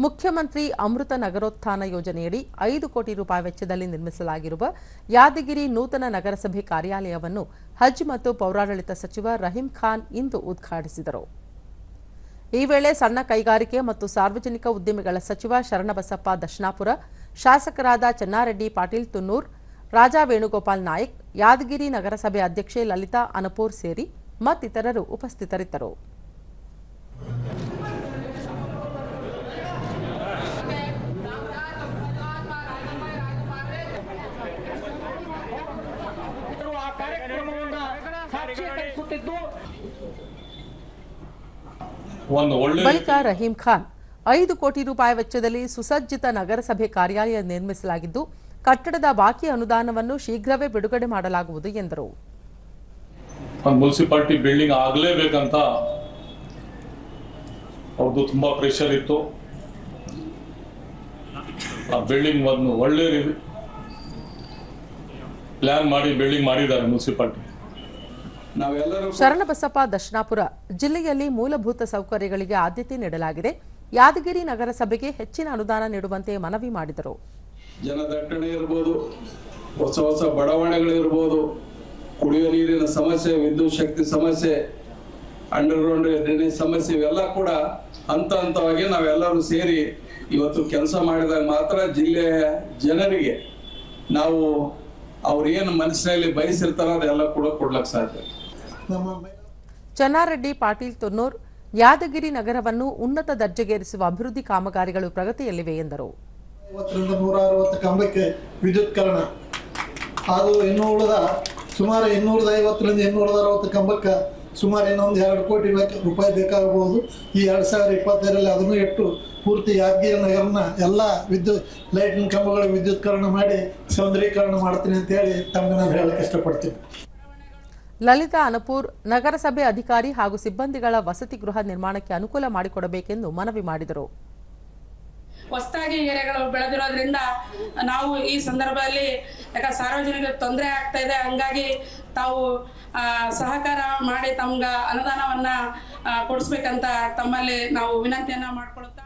ಮುಖ್ಯಮಂತ್ರಿ ಅಮೃತ ನಗರೋತ್ಥಾನ ಯೋಜನೆಯಡಿ ಐದು ಕೋಟಿ ರೂಪಾಯಿ ವೆಚ್ಚದಲ್ಲಿ ನಿರ್ಮಿಸಲಾಗಿರುವ ಯಾದಗಿರಿ ನೂತನ ನಗರಸಭೆ ಕಾರ್ಯಾಲಯವನ್ನು ಹಜ್ ಮತ್ತು ಪೌರಾಡಳಿತ ಸಚಿವ ರಹೀಂ ಖಾನ್ ಇಂದು ಉದ್ಘಾಟಿಸಿದರು. ಈ ವೇಳೆ ಸಣ್ಣ ಕೈಗಾರಿಕೆ ಮತ್ತು ಸಾರ್ವಜನಿಕ ಉದ್ಯಮಿಗಳ ಸಚಿವ ಶರಣಬಸಪ್ಪ ದಶನಾಪುರ ಶಾಸಕರಾದ ಚೆನ್ನಾರೆಡ್ಡಿ ಪಾಟೀಲ್ ತುನ್ನೂರ್, ರಾಜಾ ವೇಣುಗೋಪಾಲ್ ನಾಯಕ್, ಯಾದಗಿರಿ ನಗರಸಭೆ ಅಧ್ಯಕ್ಷೆ ಲಲಿತಾ ಅನಪೂರ್ ಸೇರಿ ಮತ್ತಿತರರು ಉಪಸ್ಥಿತರಿದ್ದರು. ಕಾರ್ಯಕ್ರಮವನ್ನ ಸಾಕ್ಷೀಕರಿಸುತ್ತಿದ್ದು ಬಳಿಕ ರಹೀಂ ಖಾನ್ ಐದು ಕೋಟಿ ರೂಪಾಯಿ ವೆಚ್ಚದಲ್ಲಿ ಸುಸಜ್ಜಿತ ನಗರಸಭೆ ಕಾರ್ಯಾಲಯ ನಿರ್ಮಿಸಲಾಗಿದ್ದು ಕಟ್ಟಡದ ಬಾಕಿ ಅನುದಾನವನ್ನು ಶೀಘ್ರವೇ ಬಿಡುಗಡೆ ಮಾಡಲಾಗುವುದು ಎಂದರು. ಒಂದು ಮುನ್ಸಿಪಾಲ್ಟಿ ಬಿಲ್ಡಿಂಗ್ ಆಗಲೇಬೇಕಂತ ಅವ್ರದ್ದು ತುಂಬಾ ಪ್ರೆಷರ್ ಇತ್ತು. ಆ ಬಿಲ್ಡಿಂಗ್ ಒಂದು ಒಳ್ಳೆ ಪ್ಲಾನ್ ಮಾಡಿ ಬಿಲ್ಡಿಂಗ್ ಮಾಡಿದ್ದಾರೆ ಮುನ್ಸಿಪಾಲ್ಟಿ ನಾವೆಲ್ಲರೂ ಶರಣಬಸಪ್ಪ ದರ್ಶನಾಪುರ ಜಿಲ್ಲೆಯಲ್ಲಿ ಮೂಲಭೂತ ಸೌಕರ್ಯಗಳಿಗೆ ಆದ್ಯತೆ ನೀಡಲಾಗಿದೆ. ಯಾದಗಿರಿ ನಗರಸಭೆಗೆ ಹೆಚ್ಚಿನ ಅನುದಾನ ನೀಡುವಂತೆ ಮನವಿ ಮಾಡಿದರು. ಜನದಟ್ಟಣೆ ಇರ್ಬೋದು ಹೊಸ ಹೊಸ ಬಡಾವಣೆಗಳಿರ್ಬೋದು ಕುಡಿಯುವ ನೀರಿನ ಸಮಸ್ಯೆ ವಿದ್ಯುತ್ ಶಕ್ತಿ ಸಮಸ್ಯೆ ಅಂಡರ್ಗ್ರೌಂಡ್ ಡ್ರೈನೇಜ್ ಸಮಸ್ಯೆ ಇವೆಲ್ಲ ಕೂಡ ಹಂತ ಹಂತವಾಗಿ ನಾವೆಲ್ಲರೂ ಸೇರಿ ಇವತ್ತು ಕೆಲಸ ಮಾಡಿದಾಗ ಮಾತ್ರ ಜಿಲ್ಲೆಯ ಜನರಿಗೆ ನಾವು ಅವ್ರು ಏನು ಮನಸ್ಸಿನಲ್ಲಿ ಬಯಸಿರ್ತಾರ ಅದೆಲ್ಲ ಕೂಡ ಕೊಡ್ಲಕ್ ಸಾಧ್ಯ. ಚನ್ನಾರೆಡ್ಡಿ ಪಾಟೀಲ್ ತುನ್ನೂರ್ ಯಾದಗಿರಿ ನಗರವನ್ನು ಉನ್ನತ ದರ್ಜೆಗೇರಿಸುವ ಅಭಿವೃದ್ಧಿ ಕಾಮಗಾರಿಗಳು ಪ್ರಗತಿಯಲ್ಲಿವೆ ಎಂದರು. ಐವತ್ತರಿಂದ ನೂರ ಅರವತ್ತು ಕಂಬಕ್ಕೆ ವಿದ್ಯುತ್ಕರಣ ಅದು ಇನ್ನೂ ಉಳಿದ ಸುಮಾರು ಇನ್ನೂರದ ಐವತ್ತರಿಂದ ಇನ್ನೂರದ ಅರವತ್ತು ಕಂಬಕ್ಕೆ ಸುಮಾರು ಇನ್ನೊಂದು ಎರಡು ಕೋಟಿ ರೂಪಾಯಿ ಬೇಕಾಗಬಹುದು. ಈ ಎರಡು ಸಾವಿರ ಇಪ್ಪತ್ತೈದರಲ್ಲಿ ಅದನ್ನು ಇಟ್ಟು ಪೂರ್ತಿ ಯಾದಗಿರಿ ನಗರನ ಎಲ್ಲ ವಿದ್ಯುತ್ ಲೈಟಿನ ಕಂಬಗಳ ವಿದ್ಯುತ್ಕರಣ ಮಾಡಿ ಸೌಂದರ್ಯೀಕರಣ ಮಾಡ್ತೀನಿ ಅಂತ ಹೇಳಿ ತಮಗೆ ನಾನು ಹೇಳಕ್ಕೆ ಇಷ್ಟಪಡ್ತೀನಿ. ಲಲಿತಾ ಅನಪೂರ್ ನಗರಸಭೆ ಅಧಿಕಾರಿ ಹಾಗೂ ಸಿಬ್ಬಂದಿಗಳ ವಸತಿ ಗೃಹ ನಿರ್ಮಾಣಕ್ಕೆ ಅನುಕೂಲ ಮಾಡಿಕೊಡಬೇಕೆಂದು ಮನವಿ ಮಾಡಿದರು. ಹೊಸದಾಗಿ ಏರಿಯಾಗಳು ಬೆಳೆದಿರೋದ್ರಿಂದ ನಾವು ಈ ಸಂದರ್ಭದಲ್ಲಿ ಯಾಕಂದ್ರೆ ಸಾರ್ವಜನಿಕರಿಗೆ ತೊಂದರೆ ಆಗ್ತಾ ಇದೆ. ಹಂಗಾಗಿ ತಾವು ಸಹಕಾರ ಮಾಡಿ ತಮ್ಗ ಅನುದಾನವನ್ನ ಕೊಡಿಸ್ಬೇಕಂತ ತಮ್ಮಲ್ಲಿ ನಾವು ವಿನಂತಿಯನ್ನ ಮಾಡ್ಕೊಳ್ತಾ